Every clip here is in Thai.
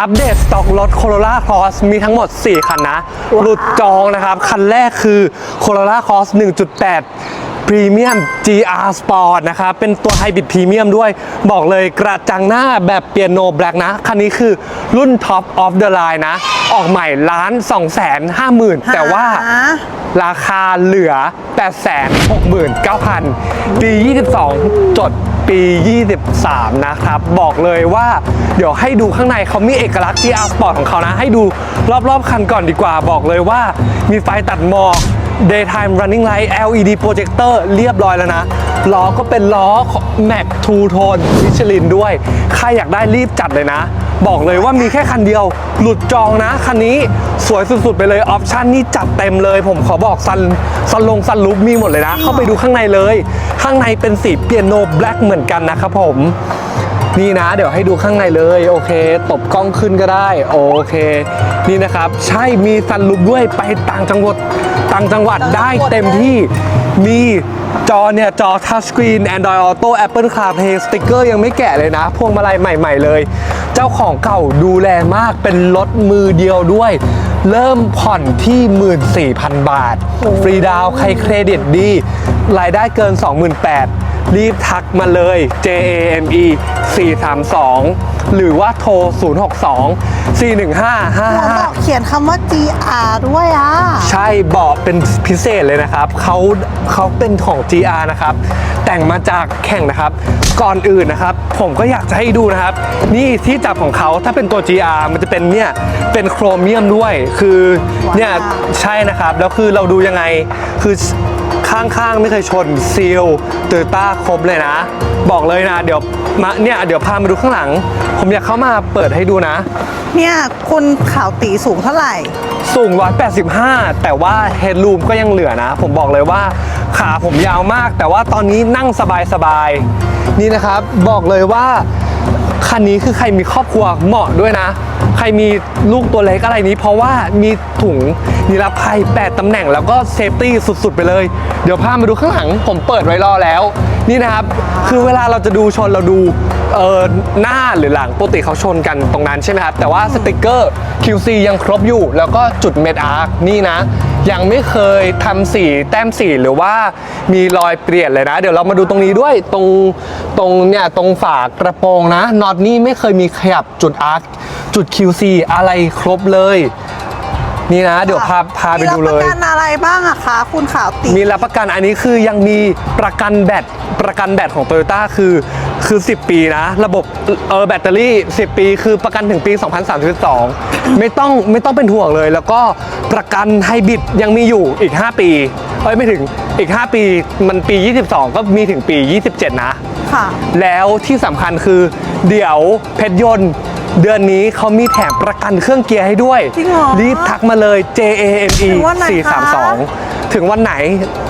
อัปเดตสต็อกรถ Corolla Cross มีทั้งหมด 4 คันนะ หลุดจองนะครับ คันแรกคือ Corolla Cross 1.8 Premium GR Sport นะครับ เป็นตัวไฮบริดพรีเมียมด้วย บอกเลยกระจังหน้าแบบเปียโนแบล็กนะ คันนี้คือรุ่น Top of the Line นะ ออกใหม่ล้าน2 5 0 0 0 0 แต่ว่าหาราคาเหลือ 869,000ปี22 จด ปี 23 นะครับ บอกเลยว่าเดี๋ยวให้ดูข้างในเขามีเอกลักษณ์ที่อัสปอร์ตของเขานะ ให้ดูรอบๆ คันก่อนดีกว่า บอกเลยว่ามีไฟตัดหมอก Daytime Running Light LED Projector เรียบร้อยแล้วนะ ล้อก็เป็นล้อ Mac Two Tone Michelin ด้วย ใครอยากได้รีบจัดเลยนะ บอกเลยว่ามีแค่คันเดียว หลุดจองนะคันนี้สวยสุดๆไปเลยออปชั่นนี่จัดเต็มเลย ผมขอบอกซันซันลงซันลุกมีหมดเลยนะ เข้าไปดูข้างในเลย ข้างในเป็นสีเปียโนแบล็กเหมือนกันนะครับผมนี่นะ เดี๋ยวให้ดูข้างในเลย โอเค ตบกล้องขึ้นก็ได้ โอเค นี่นะครับ ใช่มีซันลุกด้วยไปต่างจังหวัดต่างจังหวัดได้เต็มที่ มีจอเนี่ย จอทัชสกรีน Android Auto Apple CarPlay สติกเกอร์ยังไม่แกะเลยนะ พวงมาลัยใหม่ ๆ เลย เจ้าของเก่าดูแลมากเป็นรถมือเดียวด้วย เริ่มผ่อนที่ 14,000 บาท ฟรีดาวน์ใครเครดิตดี รายได้เกิน 28,000 รีบทักมาเลย JAME 432 หรือว่าโทร 062 415หัวบอกเขียนคำว่า GR ด้วยอะใช่เบาะเป็นพิเศษเลยนะครับเขาเขาเป็นของ GR นะครับ แต่งมาจากแข่งนะครับ ก่อนอื่นนะครับ ผมก็อยากจะให้ดูนะครับ นี่ที่จับของเขาถ้าเป็นตัว GR มันจะเป็นเนี่ยเป็นโครเมียมด้วยคือเนี่ย ว้าว ใช่นะครับ แล้วคือเราดูยังไงคือ ข้างๆ ไม่เคยชนซีลเตอร์ต้าครบเลยนะ บอกเลยนะ เดี๋ยวมาเนี่ยเดี๋ยวพามาดูข้างหลัง ผมอยากเข้ามาเปิดให้ดูนะ เนี่ยคุณข่าวตีสูงเท่าไหร่ สูง 185 แต่ว่าเฮด o ูมก็ยังเหลือนะ ผมบอกเลยว่าขาผมยาวมาก แต่ว่าตอนนี้นั่งสบายๆนี่นะครับบอกเลยว่าคันนี้คือใครมีครอบครัวเหมาะด้วยนะ ใครมีลูกตัวเล็กอะไรนี้ เพราะว่ามีถุงนิรภัย 8ตำแหน่งแล้วก็เซฟตี้สุด ๆ ไปเลย เดี๋ยวพามาดูข้างหลัง ผมเปิดไว้รอแล้ว นี่นะครับ คือเวลาเราจะดูชนเราดูเออหน้าหรือหลังปกติเขาชนกันตรงนั้นใช่ไหมครับ แต่ว่าสติกเกอร์ QC ยังครบอยู่ แล้วก็จุดเมดอาร์คนี่นะ ยังไม่เคยทำสีแต้มสีหรือว่ามีรอยเปลี่ยนเลยนะ เดี๋ยวเรามาดูตรงนี้ด้วยตรงตรงเนี่ยตรงฝากระโปรงนะน็อตนี่ไม่เคยมีขยับจุดอาร์ค จุด QC อะไรครบเลย นี่นะ เดี๋ยวพาพาไปดูเลมีรับปยระกันอะไรบ้างอะคะคุณข่าวตีมีรับประกันอันนี้คือยังมีประกันแบตประกันแบตของ Toyota คือคือ 10 ปีนะ ระบบเออแบตเตอรี่ 10 ปี คือประกันถึงปี 2032 ไม่ต้องไม่ต้องเป็นห่วงเลย แล้วก็ประกันไฮบริดยังมีอยู่อีก 5 ปีเอ้ยไม่ถึงอีก 5 ปีมันปี 22 ก็มีถึงปี 27 นะ ค่ะ แล้วที่สำคัญคือเดี๋ยวเพชรยนต์ เดือนนี้เขามีแถมประกันเครื่องเกียร์ให้ด้วยจริงเหรอรีบทักมาเลย JAME ถึงวันไหนคะ 432 ถึงวันไหน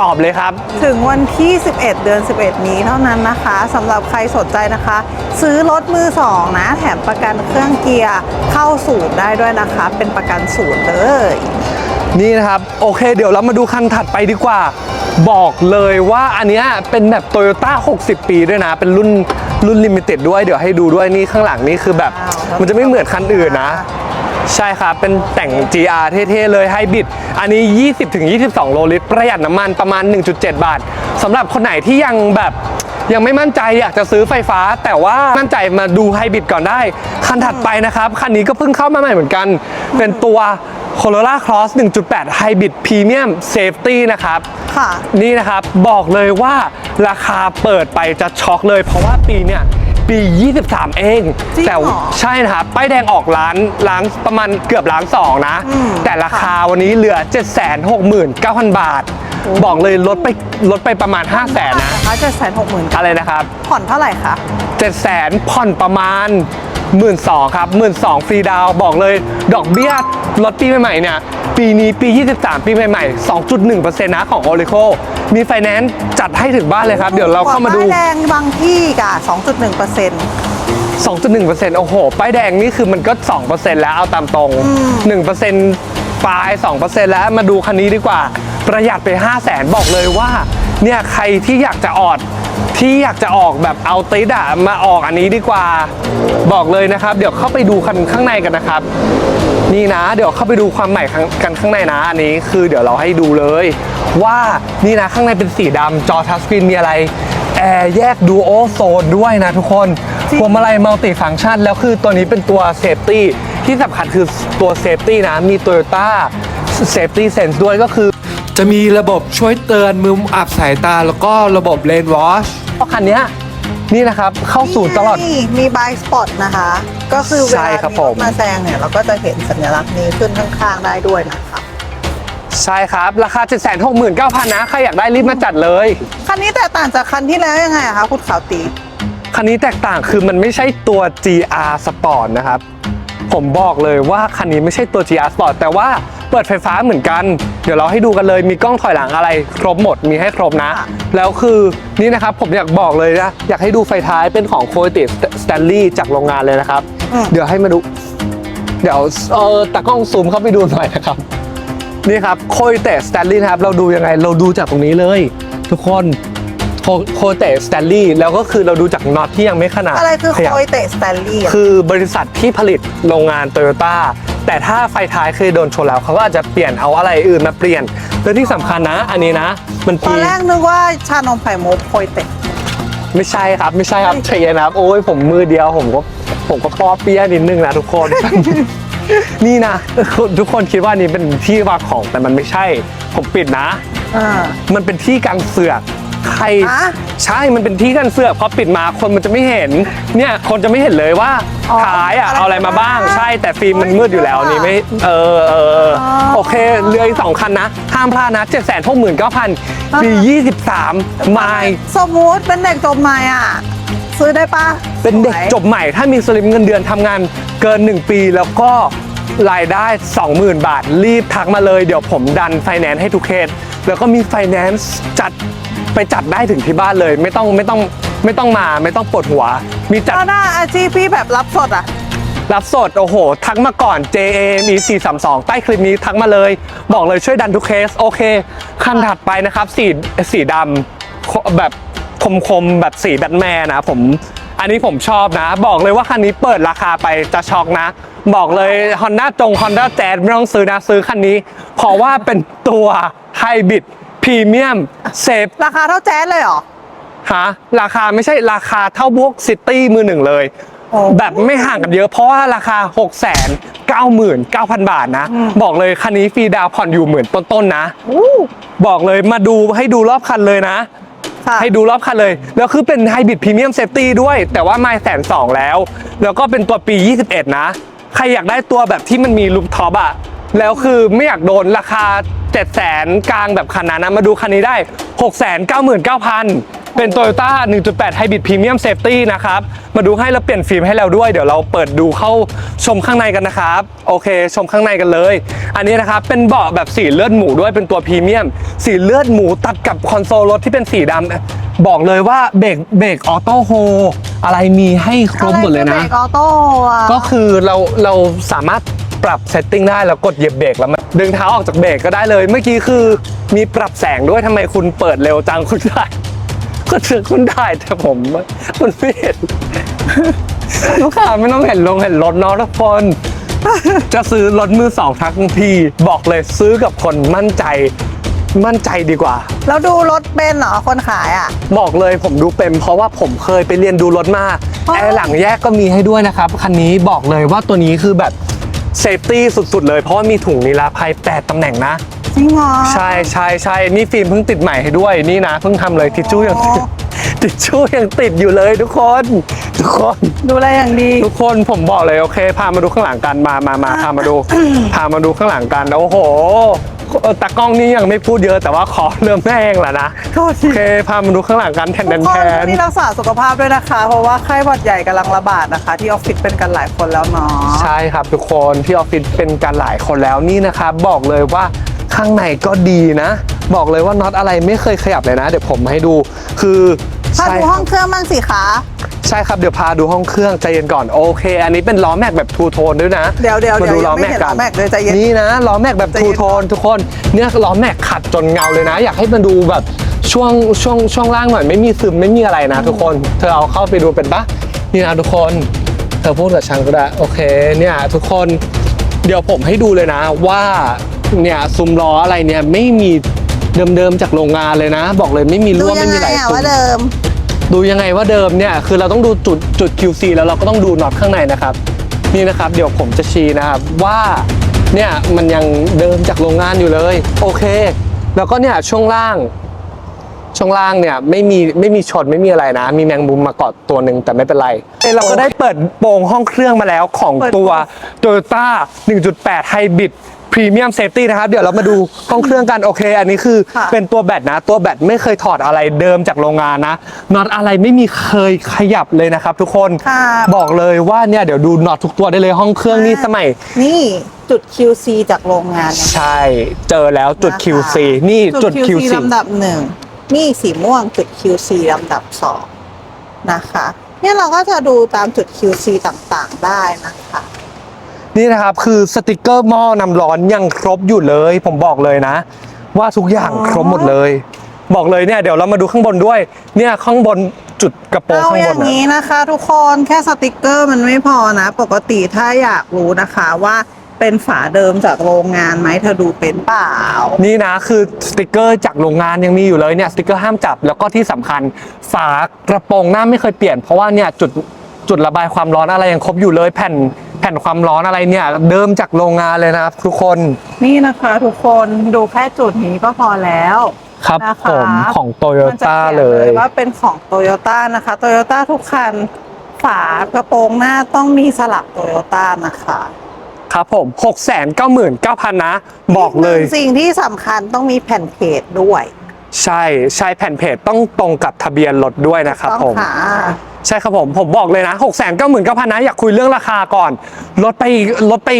ตอบเลยครับ ถึงวันที่ 11 เดือน 11 นี้เท่านั้นนะคะสำหรับใครสนใจนะคะ ซื้อรถมือสองนะ แถมประกันเครื่องเกียร์เข้าศูนย์ได้ด้วยนะคะ เป็นประกันศูนย์เลย นี่นะครับ โอเคเดี๋ยวเรามาดูคันถัดไปดีกว่า บอกเลยว่าอันเนี้ยเป็นแบบ Toyota 60 ปีด้วยนะ เป็นรุ่น รุ่นลิมิเต็ดด้วยเดี๋ยวให้ดูด้วยนี่ข้างหลังนี่คือแบบว้าวมันจะไม่เหมือนคันอื่นนะ ใช่ครับ เป็นแต่ง GR เท่ๆเลยไฮบริดอันนี้ 20-22 โลลิตร ประหยัดน้ำมันประมาณ 1.7 บาทสำหรับคนไหนที่ยังแบบยังไม่มั่นใจอยากจะซื้อไฟฟ้า แต่ว่ามั่นใจมาดูไฮบริดก่อนได้ คันถัดไปนะครับ คันนี้ก็เพิ่งเข้ามาใหม่เหมือนกัน เป็นตัว Corolla Cross 1.8 Hybrid Premium Safety นะครับ ค่ะ นี่นะครับบอกเลยว่าราคาเปิดไปจะช็อกเลย เพราะว่าปีเนี่ยปี 23 เอง จริงเหรอแต่ใช่นะครับป้ายแดงออกร้านร้านประมาณเกือบล้านสองนะ อืมแต่ราคาวันนี้เหลือ 769,000 บาทบอกเลยลดไปลดไปประมาณ 5 0 0 0 0นนะนะคะจะแสนหกหมื่นอะไรนะครับผ่อนเท่าไหร่คะ7 0 0 0 0ผ่อนประมาณ 1 2ื่นครับหมื่นสองฟรีดาวน์บอกเลย ดอกเบี้ยรถปีใหม่ๆเนี่ยปีนี้ปี 23 ปีใหม่ๆ 2.1%นะของ o r i c o มีไฟแนนซ์จัดให้ถึงบ้านเลยครับ เดี๋ยวเราเข้ามาดู ป้ายแดงบางที่กะ2.1เปอร์เซ็นต์ 2.1%โอ้โห ป้ายแดงนี่คือมันก็ 2%แล้วเอาตามตรง 1%ปลาย 2%แล้วมาดูคันนี้ดีกว่า ประหยัดไป 5 0 0แสนบอกเลยว่า เนี่ย ใครที่อยากจะออด ที่อยากจะออกแบบเอาติดอะมาออกอันนี้ดีกว่า บอกเลยนะครับ เดี๋ยวเข้าไปดูกันข้างในกันนะครับ นี่นะ เดี๋ยวเข้าไปดูความใหม่ข้างกันข้างในนะอันนี้คือเดี๋ยวเราให้ดูเลย ว่านี่นะข้างในเป็นสีดำจอทัชสกรีนมีอะไรแอร์แยกดูโอโซนด้วยนะทุกคนจริงพวงมาลัยมัลติฟัง c t ชันแล้วคือตัวนี้เป็นตัวเซฟตี้ที่สำคัญคือตัวเซฟตี้นะมี Toyota Safety Sense ด้วยก็คือ จะมีระบบช่วยเตือนมุมอับสายตาแล้วก็ระบบเลนวอชเพราะคันเนี้ยนี่นะครับ เข้าสู่ตลอด นี่มีบายสปอตนะคะ ก็คือเวใช่ลาครับมีผรมถมาแซงเนี่ยเราก็จะเห็นสัญลักษณ์นี้ขึ้นข้างๆได้ด้วยนะคะ ใช่ครับ ราคา 769,000 นะ ใครอยากได้รีบมาจัดเลย คันนี้แตกต่างจากคันที่แล้วยังไงอะคะคุณขาวตี คันนี้แตกต่างคือมันไม่ใช่ตัว GR Sport นะครับ ผมบอกเลยว่าคันนี้ไม่ใช่ตัว GR Sport แต่ว่า เปิดไฟฟ้าเหมือนกัน เดี๋ยวเราให้ดูกันเลยมีกล้องถอยหลังอะไร ครบหมดมีให้ครบนะค่ะแล้วคือนี่นะครับผมอยากบอกเลยนะ อยากให้ดูไฟท้ายเป็นของ c o y t e Stanley จากโรงงานเลยนะครับ เดี๋ยวให้มาดู เดี๋ยวเออตากล้องซูมเข้าไปดูหน่อยนะครับ นี่ครับโคยเตสแตนลี่นะครับ เราดูยังไงเราดูจากตรงนี้เลย ทุกคนโคยเตสแตนลี่แล้วก็คือเราดูจากน็อตที่ยังไม่ขนาดอะไรคือขโคยับยเตสแตนลีย์คือบริษัทที่ผลิตโรงงานโตโยต้า แต่ถ้าไฟท้ายเคยโดนชนแล้วเขาก็อาจจะเปลี่ยนเอาอะไรอื่นมาเปลี่ยนและที่สำคัญนะ อันนี้นะ มันตอปีนแรกนึกว่าชานมไข่มุกโคยเตสไม่ใช่ครับไม่ใช่ครับเทรนครับ โอ้ยผมมือเดียวผมก็ผมก็ป้อเปี้ยนิดนึงนะทุกคน นี่นะทุกคนคิดว่านี่เป็นที่วางของแต่มันไม่ใช่ ผมปิดนะ อ่า มันเป็นที่กันเสือก ใครฮะใช่มันเป็นที่กันเสือกพอปิดมาคนมันจะไม่เห็น เนี่ยคนจะไม่เห็นเลยว่าอ๋อท้ายอะอะไรเอาอะไรมาบ้างมาบ้าง ใช่แต่ฟิล์มมันมืดอยู่แล้วโอ้ยนี่ไม่เออเออเอออ๋อโอเคเรืออีกสองคันนะห้ามพลาดนะ7 6 9 0 0 0ปี 23ไมล์สมมุติเป็นเด็กจบใหม่อะ ซื้อได้ปะเป็นเด็กสวยจบใหม่ถ้ามีสลิมเงินเดือนทำงานเกิน 1 ปีแล้วก็รายได้ 20,000 บาท รีบทักมาเลยเดี๋ยวผมดันไฟแนนซ์ให้ทุกเคสแล้วก็มีไฟแนนซ์จัด ไปจัดได้ถึงที่บ้านเลย ไม่ต้องไม่ต้องไม่ต้องมาไม่ต้องปวดหัว มีจัดแล้วหน้าอาชีพพี่แบบรับสดอะ รับสด โอ้โห ทักมาก่อน JAME 432ใต้คลิปนี้ทักมาเลย บอกเลยช่วยดันทุกเคส โอเค คันถัดไปนะครับ สีสีดำแบบคมๆ แบบสีแบทแมนนะผม อันนี้ผมชอบนะ บอกเลยว่าคันนี้เปิดราคาไปจะช็อกนะ บอกเลย Honda จง Honda Jazz ไม่ต้องซื้อนะซื้อคันนี้ เพราะว่าเป็นตัวไฮบริด พรีเมียมเซฟราคาเท่าแจ๊สเลยเหรอฮะราคาไม่ใช่ราคาเท่าพวกซิตี้มือหนึ่งเลยโอ้แบบไม่ห่างกันเยอะเพราะว่าราคา 6 9 9 9 0 0 บาทนะ บอกเลยคันนี้ฟรีดาวน์ผ่อนอยู่หมื่นต้นๆนะอู้บอกเลยมาดูให้ดูรอบคันเลยนะค่ะให้ดูรอบคันเลย แล้วคือเป็นไฮบริดพรีเมียมเซฟตี้ด้วย แต่ว่าไม่แสนสองแล้ว แล้วก็เป็นตัวปี 21 นะ ใครอยากได้ตัวแบบที่มันมีลูปท็อปอะ แล้วคือไม่อยากโดนราคา 7 0 0 0 0 0กลางแบบคันนั้นนะมาดูคันนี้ได้6 9 9 9 0 0 เป็น Toyota 1.8 Hybrid Premium Safety นะครับ มาดูให้แล้วเปลี่ยนฟิล์มให้เราด้วย เดี๋ยวเราเปิดดูเข้าชมข้างในกันนะครับ โอเค ชมข้างในกันเลย อันนี้นะครับ เป็นเบาะแบบสีเลือดหมูด้วยเป็นตัวพรีเมียม สีเลือดหมูตัดกับคอนโซลรถที่เป็นสีดำบอกเลยว่าเบรกเบรกออโต้โฮอะไรมีให้ครบหมดเลยอะไรนะคือเบรกออโต้อะก็คือเราเราสามารถ ปรับเซตติ้งได้แล้วกดเหยียบเบรกแล้วมันดึงเท้าออกจากเบรกก็ได้เลย เมื่อกี้คือมีปรับแสงด้วยทำไมคุณเปิดเร็วจังคุณได้ก็เชื่อคุณได้แต่ผมมันไม่เห็นลูกค้าไม่ต้องเห็นลงเห็นรถเนาะทุกคนจะซื้อรถมือสองทั้งทีบอกเลยซื้อกับคนมั่นใจมั่นใจดีกว่า แล้วดูรถเบนซ์เหรอคนขายอะ บอกเลยผมดูเป็น เพราะว่าผมเคยไปเรียนดูรถมาอ๋อแอร์หลังแยกก็มีให้ด้วยนะครับ คันนี้บอกเลยว่าตัวนี้คือแบบ เซฟตี้สุดๆเลยเพราะว่ามีถุงนิรภัย 8ตำแหน่งนะ ริงเหรอใช่ใช่ใช่นี่ฟิล์มเพิ่งติดใหม่ให้ด้วยนี่นะเพิ่งทำเลยทิชชู่ยังติดอ๋อทิชชู่ยังติดอยู่เลยทุกคน ทุกคน ดูแลอย่างดี ทุกคนผมบอกเลยโอเค พามาดูข้างหลังกันมามามาพามาดู พามาดูข้างหลังกันโอ้โหเอ่อตากล้องนี่ยังไม่พูดเยอะแต่ว่าขอเริ่มแม่งแล้วนะโทษที โอเคพามาดูข้างหลังกันแทนทุกแทคนน นี่รักษาสุขภาพด้วยนะคะ เพราะว่าไข้หวัดใหญ่กำลังระบาดนะคะ ที่ออฟฟิศเป็นกันหลายคนแล้วเนาะ ใช่ครับทุกคนที่ออฟฟิศเป็นกันหลายคนแล้วนี่นะครับบอกเลยว่า ข้างในก็ดีนะ บอกเลยว่าน็อตอะไรไม่เคยขยับเลยนะ เดี๋ยวผมให้ดูคือพาใช่ดูห้องเครื่องบ้างสิคะใช่ครับเดี๋ยวพาดูห้องเครื่องใจเย็นก่อนโอเค อันนี้เป็นล้อแม็กแบบทูโทนด้วยนะเดี๋ยวเดี๋ยวมาเดี๋ยวดูยัล้องไม่แม็กเห็นกัล้อนแม็กเลยใจเย็นนี่นะล้อแม็กแบบใจทูเย็นโทนทุกคนเนี่ยล้อแม็กขัดจนเงาเลยนะ อยากให้มันดูแบบช่วงช่วงช่วงล่างหน่อยไม่มีซึมไม่มีอะไรนะ ทุกคนเธอเอาเข้าไปดูเป็นปะนี่นะทุกคนเธอพูดกับฉันก็ได้โอเคเนี่ยทุกคนเดี๋ยวผมให้ดูเลยนะว่า เนี่ยซุ้มล้ออะไรเนี่ยไม่มีเดิมๆจากโรงงานเลยนะ บอกเลยไม่มีดูรั่วยัไม่งมีไงไหลอะซุ้ว่ามเดิม ดูยังไงว่าเดิมเนี่ยคือเราต้องดูจุดจุด QC แล้วเราก็ต้องดูน็อตข้างในนะครับ นี่นะครับเดี๋ยวผมจะชี้นะครับว่าเนี่ยมันยังเดิมจากโรงงานอยู่เลย โอเค แล้วก็เนี่ยช่วงล่าง ช่วงล่างเนี่ยไม่มีไม่มีชนไม่มีอะไรนะ มีแมงมุมมาเกาะตัวหนึ่งแต่ไม่เป็นไรเอ้ยเราก็ได้เปิดโปงห้องเครื่องมาแล้วของเปิดตัว Toyota 1.8 Hybrid Premium Safety นะครับ เดี๋ยวเรามาดูห้องเครื่องกันโอเค อันนี้คือค่ะเป็นตัวแบตนะ ตัวแบตไม่เคยถอดอะไรเดิมจากโรงงานนะน็อตอะไรไม่มีเคยขยับเลยนะครับ ทุกคนค่ะบอกเลยว่าเนี่ยเดี๋ยวดูน็อตทุกตัวได้เลยห้องเครื่องนี่สมัยนี่จุด QC จากโรงงานนะคะใช่ เจอแล้วจุดนะคะ QC นี่จุด QC ลำดับหนึ่งนี่สีม่วงจุด QC ลำดับสองนะคะ เนี่ยเราก็จะดูตามจุด QC ต่างๆได้นะคะ นี่นะครับคือสติกเกอร์หม้อน้ำร้อนยังครบอยู่เลย ผมบอกเลยนะ ว่าทุกอย่างอ๋อครบหมดเลย บอกเลยเนี่ยเดี๋ยวเรามาดูข้างบนด้วย เนี่ยข้างบนจุดกระโปรงเอาข้างอบย่านงนะนี้นะคะ ทุกคนแค่สติกเกอร์มันไม่พอนะ ปกติถ้าอยากรู้นะคะว่าเป็นฝาเดิมจากโรงงานไหมเธอดูเป็นเปล่า นี่นะคือสติกเกอร์จากโรงงานยังมีอยู่เลยเนี่ยสติกเกอร์ห้ามจับแล้วก็ที่สำคัญฝากระโปรงหน้าไม่เคยเปลี่ยนเพราะว่าเนี่ยจุดจุดระบายความร้อนอะไรยังครบอยู่เลยแผ่น แผ่นความร้อนอะไรเนี่ย เดิมจากโรงงานเลยนะครับ ทุกคนนี่นะคะทุกคนดูแค่จุดนี้ก็พอแล้วครับนะคะผมของโตโยมันจะต้าขีนเลยว่าเป็นของโตโยต้านะคะโตโยต้าทุกคันฝากระโปรงหน้าต้องมีสลักโตโยต้านะคะครับผม 6 9 9 0 0 0นะ บอกเลยกหนึ่งสิ่งที่สำคัญต้องมีแผ่นเพจด้วย ใช่ใช่แผ่นเพจต้องตรงกับทะเบียนรถด้วยนะครับต้องผมหาใช่ครับผม ผมบอกเลยนะ 6 9 9 0 0 0นะ อยากคุยเรื่องราคาก่อนลดไปลดไป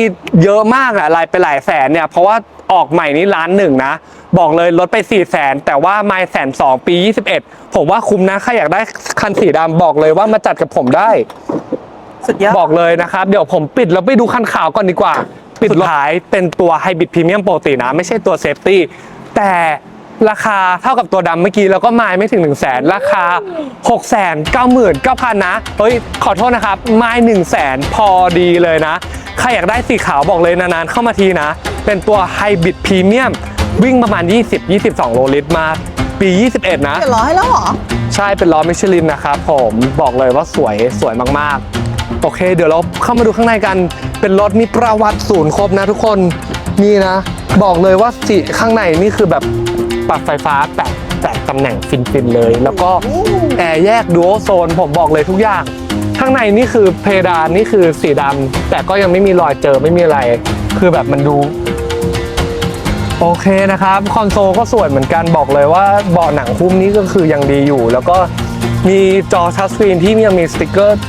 เยอะมากอะหลายไปหลายแสนเนี่ย เพราะว่าออกใหม่นี้ล้านหนึ่งนะ บอกเลยลดไป4 0 0แสนแต่ว่าไม่แสนสองปี 21 ผมว่าคุ้มนะใครอยากได้คันสีดำบอกเลยว่ามาจัดกับผมได้ สุดยอด บอกเลยนะครับ เดี๋ยวผมปิดแล้วไปดูคันขาวก่อนดีกว่า ปิดสุดท้ายเป็นตัวไฮบริดพรีเมียมปกตินะ ไม่ใช่ตัวเซฟตี้แต่ ราคาเท่ากับตัวดำเมื่อกี้แล้วก็ไม้ไม่ถึง 1 0 0 0 0แสนราคา6 9 9 9 0 0 0 นะ เฮ้ย ขอโทษนะครับ ไม้1 0 0 0 0แสนพอดีเลยนะ ใครอยากได้สีขาวบอกเลยนานๆเข้ามาทีนะ เป็นตัวไฮบริดพรีเมียมวิ่งประมาณ 20-22 โลลิตรมาปี 21 นะเจ็ดร้อยแล้วเหรอ ใช่เป็นล้อมิชลินนะครับผมบอกเลยว่าสวยสวยมากๆ โอเค เดี๋ยวเราเข้ามาดูข้างในกัน เป็นรถมีประวัติศูนย์ครบนะทุกคน นี่นะ บอกเลยว่าสีข้างในนี่คือแบบ ปรับไฟฟ้าแตะแตะตำแหน่งฟินๆเลย แล้วก็อืมแอร์แยกดูโอโซน ผมบอกเลยทุกอย่างข้างในนี่คือเพดานนี่คือสีดำแต่ก็ยังไม่มีรอยเจอไม่มีอะไร คือแบบมันดู โอเคนะครับ คอนโซลก็สวยเหมือนกันบอกเลยว่าเบาะหนังหุ้มนี้ก็คือยังดีอยู่ แล้วก็มีจอทัชสกรีนที่ยังมีสติกเกอร์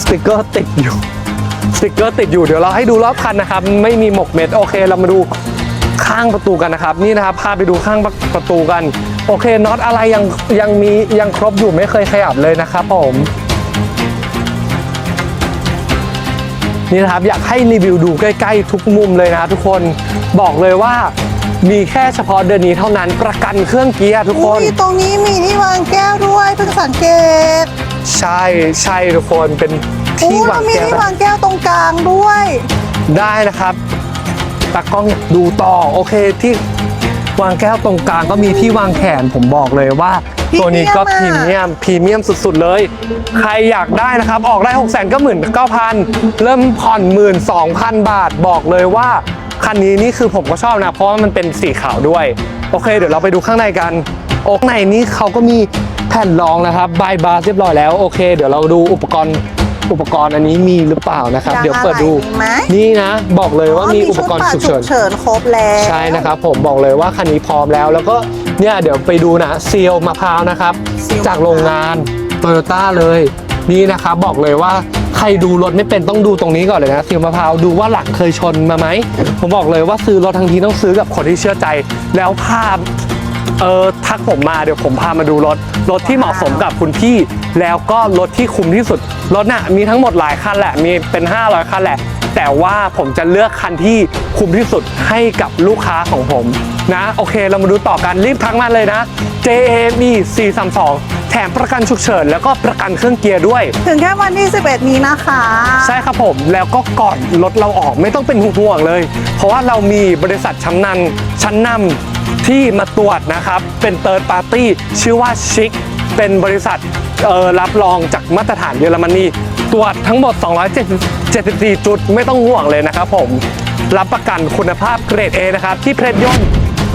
สติกเกอร์ติดอยู่สติกเกอร์ติดอยู่เดี๋ยวเราให้ดูรอบคันนะครับ ไม่มีหมกเม็ดโอเค เรามาดู ข้างประตูกันนะครับ นี่นะครับพาไปดูข้างประตูกัน โอเคน็อตอะไรยังยังมียังครบอยู่ไม่เคยขยับเลยนะครับผมนี่นะครับอยากให้รีวิวดูใกล้ ๆ ทุกมุมเลยนะทุกคนบอกเลยว่ามีแค่เฉพาะเดือนนี้เท่านั้นประกันเครื่องเกียร์ทุกคอุ้นยตรงนี้มีที่วางแก้วด้วยเพิ่งสังเกต ใช่ใช่ทุกคนเป็นอู้ที่แล้วางมีแก้วที่วางแก้วตรงกลางด้วย ได้นะครับ ตากล้องอยากดูต่อโอเคที่วางแก้วตรงกลางก็มีที่วางแขนผมบอกเลยว่า ตัวนี้ก็พพรีรีเมีเมียยมมพรีเมียมสุดๆเลย ใครอยากได้นะครับ ออกได้ 6 9 9 0 0 0 เริ่มผ่อน12,000 บาทบอกเลยว่าคันนี้นี่คือผมก็ชอบนะ เพราะว่ามันเป็นสีขาวด้วย โอเค เดี๋ยวเราไปดูข้างในกัน โอ้ข้างในนี้เขาก็มีแผ่นรองนะครับบายบาร์เรียบร้อยแล้วโอเค เดี๋ยวเราดูอุปกรณ์ อุปกรณ์อันนี้มีหรือเปล่านะครับยางเดี๋ยวเปิดดูอะไรมีไหม นี่นะ บอกเลยว่ามีอุปกรณ์ชุฉุดกเฉิน เฉินครบแล้วใช่นะครับผมบอกเลยว่าคันนี้พร้อมแล้ว แล้วก็เนี่ยเดี๋ยวไปดูนะเซียวมะพร้าวนะครับจากโรงงานโตโยต้าเลย นี่นะครับบอกเลยว่าใครดูรถไม่เป็นต้องดูตรงนี้ก่อนเลยนะเซียวมะพร้าวดูว่าหลังเคยชนมาไหมผมบอกเลยว่าซื้อรถทั้งทีต้องซื้อกับคนที่เชื่อใจ แล้วภาพ เออทักผมมาเดี๋ยวผมพามาดูรถ รถที่เหมาะสมกับคุณพี่ แล้วก็รถที่คุ้มที่สุด รถน่ะมีทั้งหมดหลายคันแหละ มีเป็น 500 คันแหละ แต่ว่าผมจะเลือกคันที่คุ้มที่สุดให้กับลูกค้าของผมนะ โอเค เรามาดูต่อกันรีบทักมาเลยนะ JAME 432 แถมประกันฉุกเฉิน แล้วก็ประกันเครื่องเกียร์ด้วย ถึงแค่วันที่ 11 นี้นะคะ ใช่ครับผม แล้วก็ก่อนรถเราออกไม่ต้องเป็นห่วงเลย เพราะว่าเรามีบริษัทชั้นนำชั้นนำ ที่มาตรวจนะครับ เป็นเ h ิร์ p ปาร์ตี้ชื่อว่าชิคเป็นบริษัทเอ่อรับรองจากมาตรฐานเยอรมนีตรวจทั้งหมด 274 จุดไม่ต้องห่วงเลยนะครับผม รับประกันคุณภาพเกรด A นะครับ ที่เพรสยนต์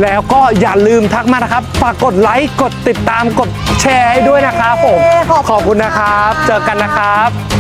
แล้วก็อย่าลืมทักมานะครับ ฝากกดไลค์ กดติดตาม กดแชร์ให้ด้วยนะครับผม ขอบคุณขอบคุณนะครับ เจอกันนะครับ